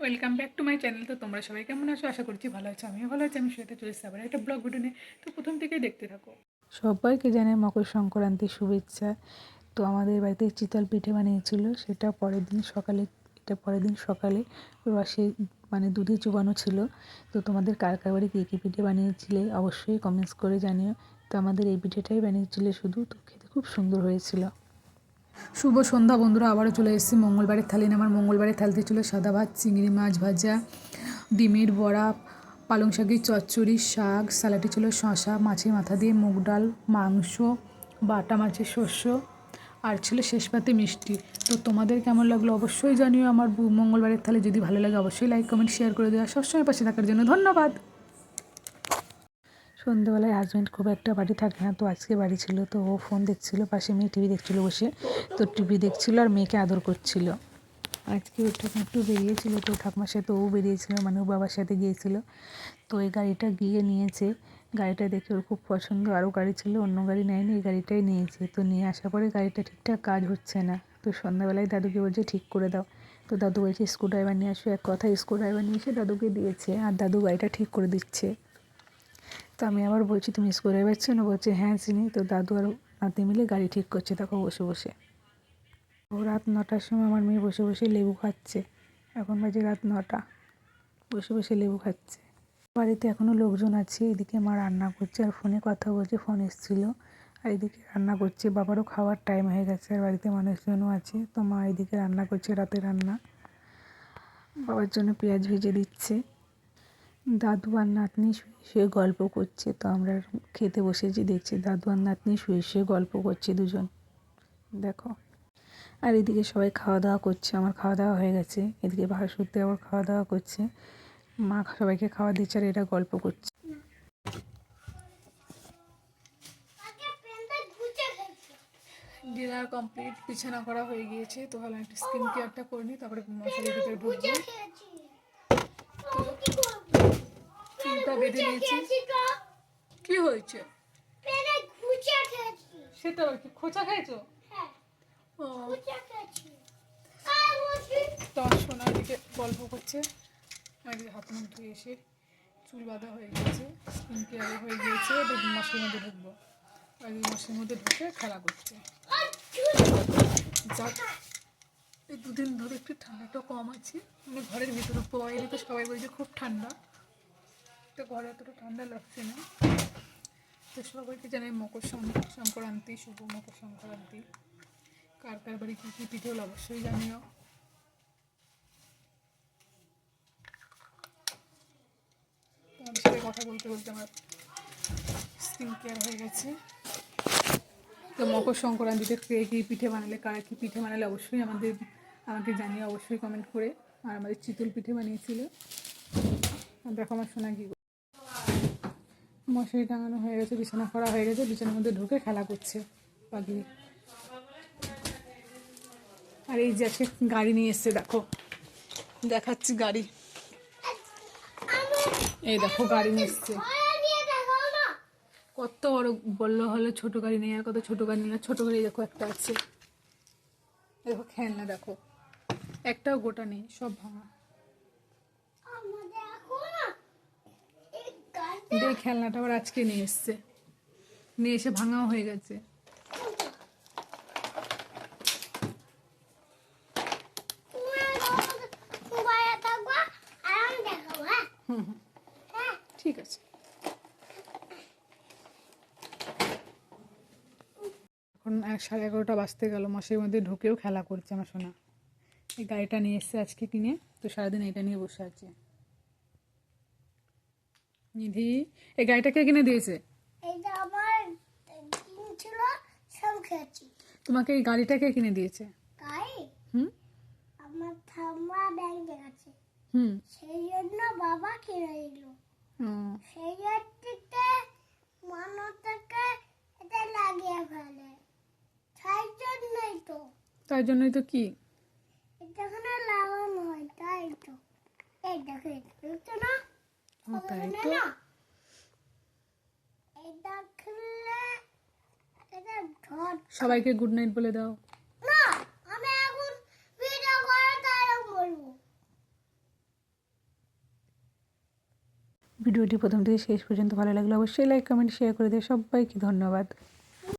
Welcome back to my channel তো তোমরা সবাই কেমন আছো? আশা করছি ভালো আছো। আমিও ভালো আছি। আমি সেটা চলে এসেছি আবার একটা ব্লগ ভিডিও নিয়ে। তো প্রথম থেকেই দেখতে থাকো। সবাইকে জানাই মকর সংক্রান্তির শুভেচ্ছা। তো আমাদের বাড়িতে চিতল পিঠে বানিয়েছিল। সেটা পরের দিন সকালে, এটা পরের দিন সকালে রসে মানে দুধে চুবানো ছিল। তো তোমাদের কার কার বাড়ি কী কী পিঠে বানিয়েছিলে অবশ্যই কমেন্টস করে জানিও। তো আমাদের এই পিঠেটাই বানিয়েছিলে শুধু। তো খেতে খুব সুন্দর হয়েছিল। শুভ সন্ধ্যা বন্ধুরা, আবারও চলে এসেছি মঙ্গলবারের থালি আমার মঙ্গলবারের থালিতে ছিল সাদা ভাত, চিংড়ি মাছ ভাজা, ডিমের বড়া, পালং শাকের চচ্চড়ি, শাক, স্যালাডে ছিল শশা মাছের মাথা দিয়ে মুগ ডাল, মাংস, বাটা মাছের শস্য, আর ছিল শেষ পাতে মিষ্টি। তো তোমাদের কেমন লাগল অবশ্যই জানিও। আমার মঙ্গলবারের থালি যদি ভালো লাগে, অবশ্যই লাইক কমেন্ট শেয়ার করে দেওয়া সবসময় পাশে থাকার জন্য ধন্যবাদ। সন্ধ্যেবেলায় হাজব্যান্ড খুব একটা বাড়ি থাকে না, তো আজকে বাড়ি ছিল, তো ও ফোন দেখছিল, পাশে মেয়ে টিভি দেখছিল বসে, তো টিভি দেখছিল আর মেয়েকে আদর করছিল। আজকে ওর ঠাকুমা একটু বেরিয়েছিল, তো ঠাকুমার সাথে ও বেরিয়েছিল মানে ও বাবার সাথে গিয়েছিল। তো এই গাড়িটা গিয়ে নিয়েছে, গাড়িটা দেখে ওর খুব পছন্দ, আরও গাড়ি ছিল, অন্য গাড়ি নেয়নি, এই গাড়িটাই নিয়েছে। তো নিয়ে আসার পরে গাড়িটা ঠিকঠাক কাজ হচ্ছে না, তো সন্ধ্যাবেলায় দাদুকে বলছে, ঠিক করে দাও। তো দাদু বলছে স্ক্রু ড্রাইভার নিয়ে আসো, এক কথা স্ক্রু ড্রাইভার নিয়ে এসে দাদুকে দিয়েছে, আর দাদু গাড়িটা ঠিক করে দিচ্ছে। তো আমি আবার বলছি, তুমি স্কুল ড্রাইভার চেনো বলছে হ্যাঁ চিনি তো দাদু আর নাতি মিলে গাড়ি ঠিক করছে, দেখো বসে বসে। ও রাত নটার সময় আমার মেয়ে বসে বসে লেবু খাচ্ছে। এখন বাজে রাত নটা। বসে বসে লেবু খাচ্ছে। বাড়িতে এখনও লোকজন আছে, এদিকে মা রান্না করছে আর ফোনে কথা বলছে, ফোন এসেছিল। আর এদিকে রান্না করছে, বাবারও খাওয়ার টাইম হয়ে গেছে আর বাড়িতে মানুষজনও আছে। তো মা এদিকে রান্না করছে, রাতে রান্না। বাবার জন্য পেঁয়াজ ভেজে দিচ্ছে। দাদু আর নাতনি শুয়ে শুয়ে গল্প করছে। তো আমরা খেতে বসেছি, দেখছি দাদু আর নাতনি শুয়ে শুয়ে গল্প করছে দুজন। দেখো। আর এদিকে সবাই খাওয়া দাওয়া করছে, আমার খাওয়া দাওয়া হয়ে গেছে। এদিকে ভাসুরতে আবার খাওয়া দাওয়া করছে। মা সবাইকে খাওয়া দিচ্ছে আর এরা গল্প করছে। ডিনার কমপ্লিট বিছানা করা হয়ে গিয়েছে। তো ভালো একটা স্কিন কেয়ারটা করে নিই, তারপরে মশারির ভিতরে ঢুকবো। বেঁধে নিয়েছি কি হয়েছে? সেটা আর কি খোঁচা খাইছো ও। তো সোনার দিকে গল্প করছে। আমি হাত মুখ ধুয়ে এসে চুল বাঁধা হয়ে গেছে স্কিন কেয়ার হয়ে গিয়েছে এবার মাসের মধ্যে ঢুকবো। আর এই মাসের মধ্যে ঢুকে খেলা করছে। যাক এই দুদিন ধরে একটু ঠান্ডাটা কম আছে। মানে ঘরের ভিতরে বাইরে তো সবাই বলছে খুব ঠান্ডা। তো ঘরে অতটা ঠান্ডা লাগছে না। তো সবাইকে জানাই মকর সংক্রান্তি, শুভ মকর সংক্রান্তি। কার কার বাড়ি কী কী পিঠে হলো অবশ্যই জানিও। তোমাদের সাথে কথা বলতে বলতে আমার স্কিন কেয়ার হয়ে গেছে। তো মকর সংক্রান্তিতে কে কী পিঠে বানালে, কারা কী পিঠে বানালে অবশ্যই আমাদের, আমাকে জানিয়ে অবশ্যই কমেন্ট করে। আর আমাদের চিতল পিঠে বানিয়েছিল। দেখো আমার শোনা কি মশারি টাঙানো হয়ে গেছে, বিছানা করা হয়ে গেছে, বিছানার মধ্যে ঢুকে খেলা করছে পাখি আর এই যে গাড়ি নিয়ে এসছে, দেখো। দেখাচ্ছি গাড়ি। এই দেখো, গাড়ি নিয়ে এসছে। কত বড় বলল হলো, ছোট গাড়ি নেই আর কত ছোট গাড়ি আর ছোট গাড়ি দেখো একটা আছে। দেখো, খেলনা দেখো। একটাও গোটা নেই, সব ভাঙা। এই খেলনাটা আবার আজকে নিয়ে এসছে। নিয়ে এসে ভাঙাও হয়ে গেছে। ঠিক আছে। এখন এক সাড়ে এগারোটা বাজতে গেল মাসের মধ্যে ঢুকেও খেলা করছে আমার সোনা। এই গাড়িটা নিয়ে এসছে আজকে কিনে, তো সারাদিন এটা নিয়ে বসে আছে। নিধি এই গাড়িটা কে কিনে দিয়েছে? এটা আমার তোমাকে এই গাড়িটা কে কিনে দিয়েছে? তাই? হুম? আমার ঠাম্মা ব্যাংকে হুম। সেই জন্য বাবা কিনে দিল। সেই থেকে এটা লাগিয়ে ফেলে। তাই জন্যই তো। তাই জন্যই তো কি? এটা এখানে লাগানো হয় তাই তো। এই দেখো এটা না। সবাইকে গুড নাইট বলে দাও। ভিডিওটি প্রথম থেকে শেষ পর্যন্ত ভালো লাগল অবশ্যই লাইক কমেন্ট শেয়ার করে দেয় সবাইকে ধন্যবাদ।